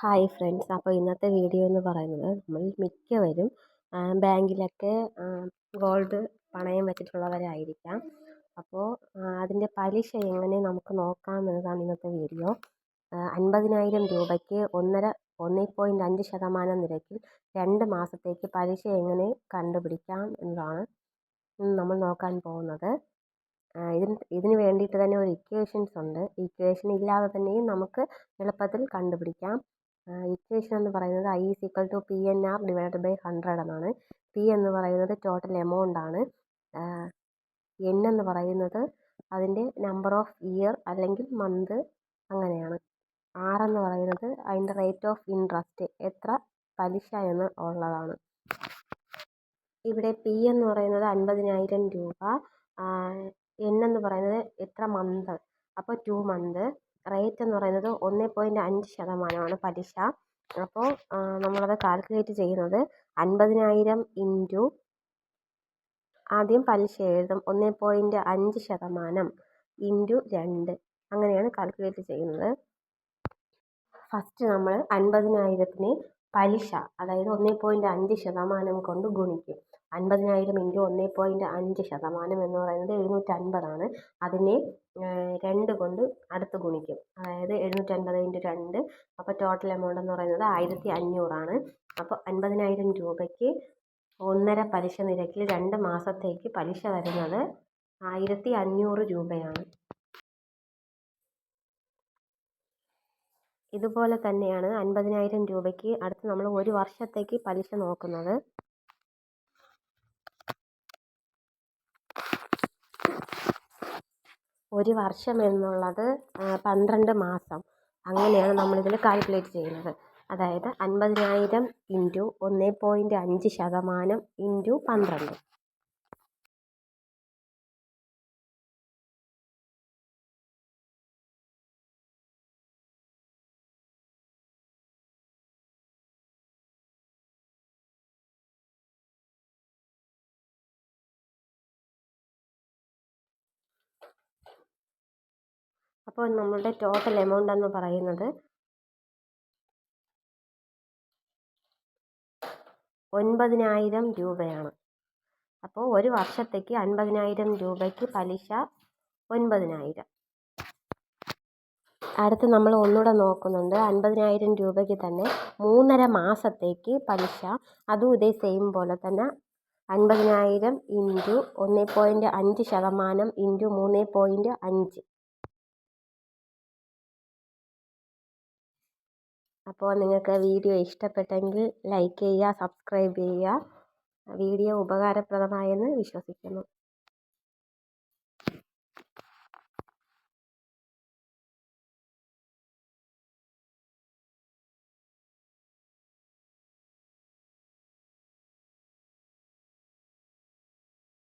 Hi friends. അപ്പോൾ ഇന്നത്തെ video എന്ന് പറയുന്നത് നമ്മൾ മിക്കവരും ബാങ്കിലൊക്കെ ഗോൾഡ് പണയം വെച്ചിട്ടുള്ളവരായിരിക്കാം. അപ്പോൾ അതിന്റെ പലിശ എങ്ങനെ നമുക്ക് നോക്കാം എന്നതാണ് ഇന്നത്തെ വീഡിയോ. അൻപതിനായിരം രൂപയ്ക്ക് ഒന്നര ഒന്നേ പോയിന്റ് അഞ്ച് ശതമാനം നിരക്കിൽ രണ്ട് മാസത്തേക്ക് പലിശ എങ്ങനെ കണ്ടുപിടിക്കാം എന്നതാണ് നമ്മൾ നോക്കാൻ പോകുന്നത്. ഇതിന് ഇതിന് വേണ്ടിയിട്ട് തന്നെ ഒരു ഇക്വേഷൻസ് ഉണ്ട്. ഇക്വേഷൻ ഇല്ലാതെ തന്നെയും നമുക്ക് എളുപ്പത്തിൽ കണ്ടുപിടിക്കാം. ഇക്വേഷൻ എന്ന് പറയുന്നത് I is equal to P N R divided by hundred എന്നാണ്. പി എന്ന് പറയുന്നത് ടോട്ടൽ എമൗണ്ട് ആണ്. എൻ എന്ന് പറയുന്നത് അതിന്റെ നമ്പർ ഓഫ് ഇയർ അല്ലെങ്കിൽ മന്ത് അങ്ങനെയാണ്. ആർ എന്ന് പറയുന്നത് അതിന്റെ റേറ്റ് ഓഫ് ഇൻട്രസ്റ്റ് എത്ര പലിശ എന്ന് ഉള്ളതാണ്. ഇവിടെ പി എന്ന് പറയുന്നത് അൻപതിനായിരം രൂപ. എൻ എന്ന് പറയുന്നത് എത്ര മന്ത് അപ്പോൾ ടു മന്ത് റേറ്റ് എന്ന് പറയുന്നത് ഒന്ന് പോയിന്റ് അഞ്ച് ശതമാനമാണ് പലിശ. അപ്പോൾ നമ്മളത് കാൽക്കുലേറ്റ് ചെയ്യുന്നത് അൻപതിനായിരം ഇന്റു ആദ്യം പലിശ എഴുതും ഒന്ന് പോയിന്റ് അഞ്ച് ശതമാനം ഇന്റു രണ്ട്. അങ്ങനെയാണ് കാൽക്കുലേറ്റ് ചെയ്യുന്നത്. ഫസ്റ്റ് നമ്മൾ അൻപതിനായിരത്തിന് പലിശ അതായത് ഒന്ന് പോയിന്റ് അഞ്ച് ശതമാനം കൊണ്ട് ഗുണിക്കും. അൻപതിനായിരം ഇന്റു ഒന്ന് പോയിന്റ് അഞ്ച് ശതമാനം എന്ന് പറയുന്നത് എഴുന്നൂറ്റൻപതാണ്. അതിനെ രണ്ട് കൊണ്ട് അടുത്ത് ഗുണിക്കും. അതായത് എഴുന്നൂറ്റൻപത് ഇന്റു രണ്ട്. അപ്പോൾ ടോട്ടൽ എമൗണ്ട് എന്ന് പറയുന്നത് ആയിരത്തി അഞ്ഞൂറാണ് അപ്പോൾ അൻപതിനായിരം രൂപയ്ക്ക് ഒന്നര പലിശ നിരക്കിൽ രണ്ട് മാസത്തേക്ക് പലിശ വരുന്നത് ആയിരത്തി അഞ്ഞൂറ് രൂപയാണ്. ഇതുപോലെ തന്നെയാണ് അൻപതിനായിരം രൂപയ്ക്ക് അടുത്ത് നമ്മൾ ഒരു വർഷത്തേക്ക് പലിശ നോക്കുന്നത്. ഒരു വർഷം എന്നുള്ളത് പന്ത്രണ്ട് മാസം. അങ്ങനെയാണ് നമ്മളിതിൽ കാൽക്കുലേറ്റ് ചെയ്യുന്നത്. അതായത് അൻപതിനായിരം ഇന്റു ഒന്ന് പോയിന്റ് അഞ്ച് ശതമാനം ഇന്റു പന്ത്രണ്ട്. അപ്പോൾ നമ്മളുടെ ടോട്ടൽ എമൗണ്ട് എന്ന് പറയുന്നത് ഒൻപതിനായിരം രൂപയാണ്. അപ്പോൾ ഒരു വർഷത്തേക്ക് അൻപതിനായിരം രൂപയ്ക്ക് പലിശ ഒൻപതിനായിരം. അടുത്ത് നമ്മൾ ഒന്നുകൂടെ നോക്കുന്നുണ്ട്. അൻപതിനായിരം രൂപയ്ക്ക് തന്നെ മൂന്നര മാസത്തേക്ക് പലിശ. അതും ഇതേ സെയിം പോലെ തന്നെ അൻപതിനായിരം ഇന്റു ഒന്ന് പോയിന്റ് അഞ്ച് ശതമാനം ഇന്റു മൂന്ന് പോയിന്റ് അഞ്ച്. അപ്പോൾ നിങ്ങൾക്ക് വീഡിയോ ഇഷ്ടപ്പെട്ടെങ്കിൽ ലൈക്ക് ചെയ്യുക സബ്സ്ക്രൈബ് ചെയ്യുക. വീഡിയോ ഉപകാരപ്രദമായെന്ന് വിശ്വസിക്കുന്നു.